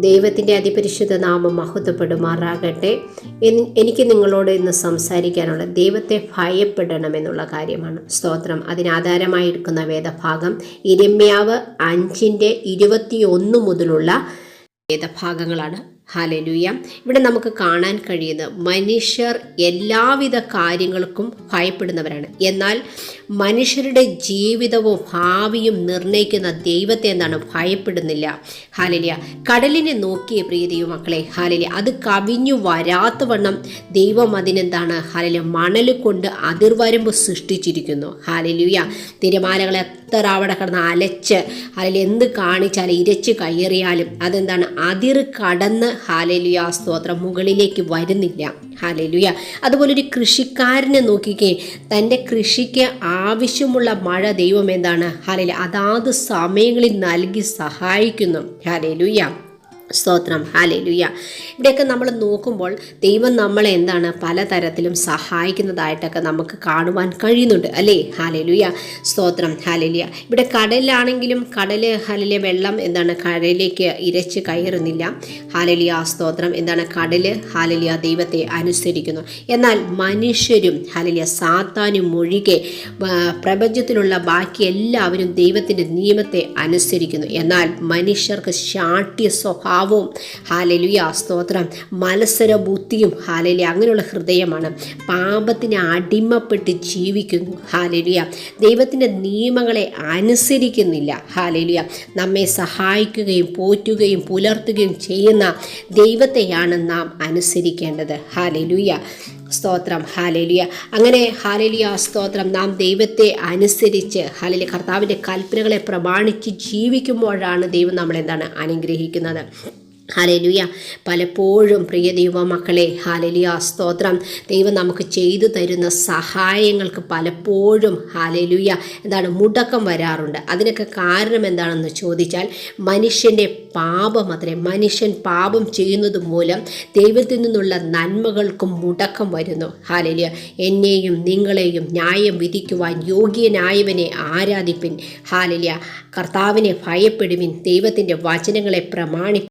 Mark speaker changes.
Speaker 1: ദൈവത്തിന്റെ അതിപരിശുദ്ധ നാമം മഹത്വപ്പെടുമാറാകട്ടെ. എനിക്ക് നിങ്ങളോട് ഇന്ന് സംസാരിക്കാനുള്ള ദൈവത്തെ ഭയപ്പെടണമെന്നുള്ള കാര്യമാണ്. സ്തോത്രം. അതിനാധാരമായിരിക്കുന്ന വേദഭാഗം ഇരമ്യാവ് അഞ്ചിന്റെ ഇരുപത്തിയൊന്ന് മുതലുള്ള വേദഭാഗങ്ങളാണ്. ഹാലലുയ. ഇവിടെ നമുക്ക് കാണാൻ കഴിയുന്നത് മനുഷ്യർ എല്ലാവിധ കാര്യങ്ങൾക്കും ഭയപ്പെടുന്നവരാണ്. എന്നാൽ മനുഷ്യരുടെ ജീവിതവും ഭാവിയും നിർണയിക്കുന്ന ദൈവത്തെ എന്താണ്? ഭയപ്പെടുന്നില്ല. ഹാലലിയ. കടലിനെ നോക്കിയ പ്രീതിയും മക്കളെ. ഹാലലിയ. അത് കവിഞ്ഞു വരാത്തവണ്ണം ദൈവം അതിനെന്താണ്? ഹാലലിയ മണൽ കൊണ്ട് അതിർവരമ്പ് സൃഷ്ടിച്ചിരിക്കുന്നു. ഹാലലുയ. തിരമാലകളെ എത്ര അവിടെ കിടന്ന് അലച്ച് അതിൽ എന്ത് കാണിച്ചാലും ഇരച്ച് കയറിയാലും അതെന്താണ്? അതിർ കടന്ന് ഹാലലുയ സ്തോത്രം. മുകളിലേക്ക് വരുന്നില്ല. ഹാലലുയ. അതുപോലെ ഒരു കൃഷിക്കാരനെ നോക്കിക്കേ. തന്റെ കൃഷിക്ക് ആവശ്യമുള്ള മഴ ദൈവം എന്താണ്? ഹാലലു അതാത് സമയങ്ങളിൽ നൽകി സഹായിക്കുന്നു. ഹാലലുയ. സ്തോത്രം. ഹാലേലുയ ഇവിടെയൊക്കെ നമ്മൾ നോക്കുമ്പോൾ ദൈവം നമ്മളെ എന്താണ് പലതരത്തിലും സഹായിക്കുന്നതായിട്ടൊക്കെ നമുക്ക് കാണുവാൻ കഴിയുന്നുണ്ട്. അല്ലേ? ഹാലേലുയ സ്തോത്രം. ഹാലേലുയ ഇവിടെ കടലിലാണെങ്കിലും കടൽ ഹാലിലെ വെള്ളം എന്താണ് കടലിലേക്ക് ഇരച്ച് കയറുന്നില്ല. ഹാലലിയ സ്തോത്രം. എന്താണ് കടൽ ഹാലലിയ ദൈവത്തെ അനുസരിക്കുന്നു. എന്നാൽ മനുഷ്യരും ഹാലലിയ സാത്താനും ഒഴികെ പ്രപഞ്ചത്തിലുള്ള ബാക്കി എല്ലാവരും ദൈവത്തിന്റെ നിയമത്തെ അനുസരിക്കുന്നു. എന്നാൽ മനുഷ്യർക്ക് ശാഠ്യ സ്വഭാവവും ഹാലലുയ സ്തോത്രം. മത്സര ബുദ്ധിയും ഹാലലി അങ്ങനെയുള്ള ഹൃദയമാണ്. പാപത്തിന് അടിമപ്പെട്ട് ജീവിക്കുന്നു. ഹാലലുയ. ദൈവത്തിന്റെ നിയമങ്ങളെ അനുസരിക്കുന്നില്ല. ഹാലലുയ. നമ്മെ സഹായിക്കുകയും പോറ്റുകയും പുലർത്തുകയും ചെയ്യുന്ന ദൈവത്തെയാണ് നാം അനുസരിക്കേണ്ടത്. ഹാലലുയ. സ്തോത്രം. ഹാലലിയ. അങ്ങനെ ഹാലലിയ സ്തോത്രം. നാം ദൈവത്തെ അനുസരിച്ച് ഹാലലി കർത്താവിന്റെ കൽപ്പനകളെ പ്രമാണിച്ച് ജീവിക്കുമ്പോഴാണ് ദൈവം നമ്മളെന്താണ് അനുഗ്രഹിക്കുന്നത്. ഹാലലുയ. പലപ്പോഴും പ്രിയ ദൈവമക്കളെ ഹാലലിയ സ്തോത്രം. ദൈവം നമുക്ക് ചെയ്തു തരുന്ന സഹായങ്ങൾക്ക് പലപ്പോഴും ഹാലലുയ എന്താണ് മുടക്കം വരാറുണ്ട്. അതിനൊക്കെ കാരണം എന്താണെന്ന് ചോദിച്ചാൽ മനുഷ്യന്റെ പാപം അത്രേ മനുഷ്യൻ പാപം ചെയ്യുന്നത് മൂലം ദൈവത്തിൽ നിന്നുള്ള നന്മകൾക്കും മുടക്കം വരുന്നു. ഹാലലിയ എന്നെയും നിങ്ങളെയും ന്യായം വിധിക്കുവാൻ യോഗ്യനായവനെ ആരാധിപ്പിൻ. ഹാലലിയ കർത്താവിനെ ഭയപ്പെടുവിൻ. ദൈവത്തിന്റെ വചനങ്ങളെ പ്രമാണി